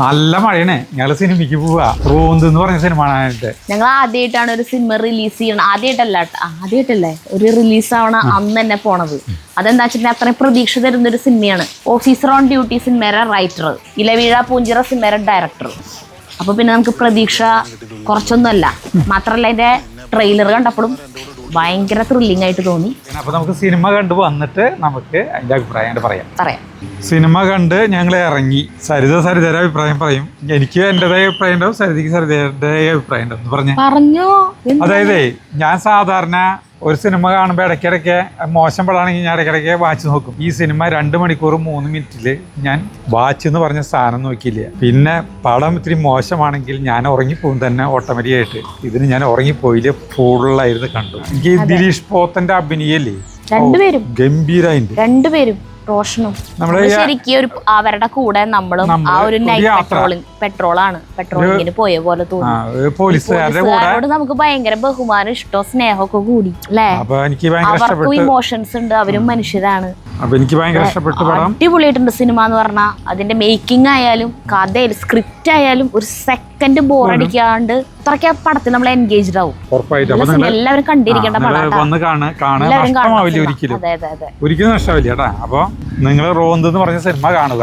നല്ല മഴയാണ്. ഞങ്ങൾ സിനിമയ്ക്ക് പോവാ. റോന്ത് എന്ന് പറഞ്ഞ സിനിമ കാണാനായിട്ട് ഞങ്ങൾ ആദ്യമായിട്ടാണ് ഒരു സിനിമ റിലീസ് ചെയ്യണം ആദ്യമായിട്ടല്ല ട്ടോ. ആദ്യമായിട്ടല്ലേ ഒരു റിലീസ് ആവണ അന്ന് തന്നെ പോണത്. അതെന്താ വെച്ചിട്ടുണ്ടെങ്കിൽ അത്രയും പ്രതീക്ഷ തരുന്ന ഒരു സിനിമയാണ്. ഓഫീസർ ഓൺ ഡ്യൂട്ടി സിനിമയുടെ റൈറ്റർ ഇലവീഴ പൂഞ്ചിറ സിനിമയുടെ ഡയറക്ടർ അപ്പൊ പിന്നെ നമുക്ക് പ്രതീക്ഷ കുറച്ചൊന്നുമല്ല. മാത്രല്ല അതിന്റെ ട്രെയിലർ കണ്ടപ്പോഴും ഭയങ്കര ത്രില്ലിംഗ് ആയിട്ട് തോന്നി. അപ്പൊ നമുക്ക് സിനിമ കണ്ട് വന്നിട്ട് നമുക്ക് അതിന്റെ അഭിപ്രായം പറയാം. പറയാം. സിനിമ കണ്ട് ഞങ്ങൾ ഇറങ്ങി. സരിത സരിതയുടെ അഭിപ്രായം പറയും. എനിക്ക് എന്റെതായ അഭിപ്രായം ഉണ്ടാവും. സരിതയ്ക്ക് സരിതയുടെ അഭിപ്രായം ഉണ്ടാവും. പറഞ്ഞു പറഞ്ഞ? അതായത് ഞാൻ സാധാരണ ഒരു സിനിമ കാണുമ്പോൾ ഇടയ്ക്കിടയ്ക്ക് മോശം പടമാണെങ്കിൽ ഞാൻ ഇടയ്ക്കിടയ്ക്ക് വാച്ച് നോക്കും. ഈ സിനിമ രണ്ട് മണിക്കൂർ മൂന്ന് മിനിറ്റിൽ ഞാൻ വാച്ച് എന്ന് പറഞ്ഞ സാധനം നോക്കിയില്ല. പിന്നെ പടം ഇത്തിരി മോശമാണെങ്കിൽ ഞാൻ ഉറങ്ങിപ്പോകും തന്നെ ഓട്ടോമാറ്റിക്കായിട്ട്. ഇതിന് ഞാൻ ഉറങ്ങിപ്പോയില്ല ഫുള്ളായിരുന്നു കണ്ടു. എനിക്ക് ദിലീഷ് പോത്തന്റെ അഭിനയല്ലേ? രണ്ടുപേരും. ഗംഭീരായിട്ട് രണ്ടുപേരും. റോഷനും ശരിക്കും ഒരു അവരുടെ കൂടെ നമ്മളും ആ ഒരു നൈറ്റ് യാത്ര. പെട്രോളിംഗ് പെട്രോളാണ് പെട്രോളിങ്ങിന് പോയ പോലെ ആ തോന്നി ഒരു കൂടെ പോലീസുകാരോട് നമുക്ക് ഭയങ്കര ബഹുമാനം ഇഷ്ടവും സ്നേഹമൊക്കെ കൂടി അല്ലേ? അവർക്കും ഇമോഷൻസ് ഉണ്ട് അവരും മനുഷ്യരാണ്. അടിപൊളിയായിട്ടുണ്ട് സിനിമ എന്ന് പറഞ്ഞാൽ അതിന്റെ മേക്കിംഗ് ആയാലും കഥയിൽ സ്ക്രിപ്റ്റ് ആയാലും ഒരു സെക്കൻഡ് ബോർ അടിക്കാണ്ട് അത്രയ്ക്ക് ആ പടത്തിൽ നമ്മൾ എൻഗേജ്ഡ് ആവും. എല്ലാവരും കണ്ടിരിക്കേണ്ട പടം എല്ലാവരും ഒരിക്കലും നഷ്ടമാവില്ല കേട്ടാ. അപ്പൊ നിങ്ങൾ റോന്ത് എന്ന് പറഞ്ഞ സിനിമ കാണുക.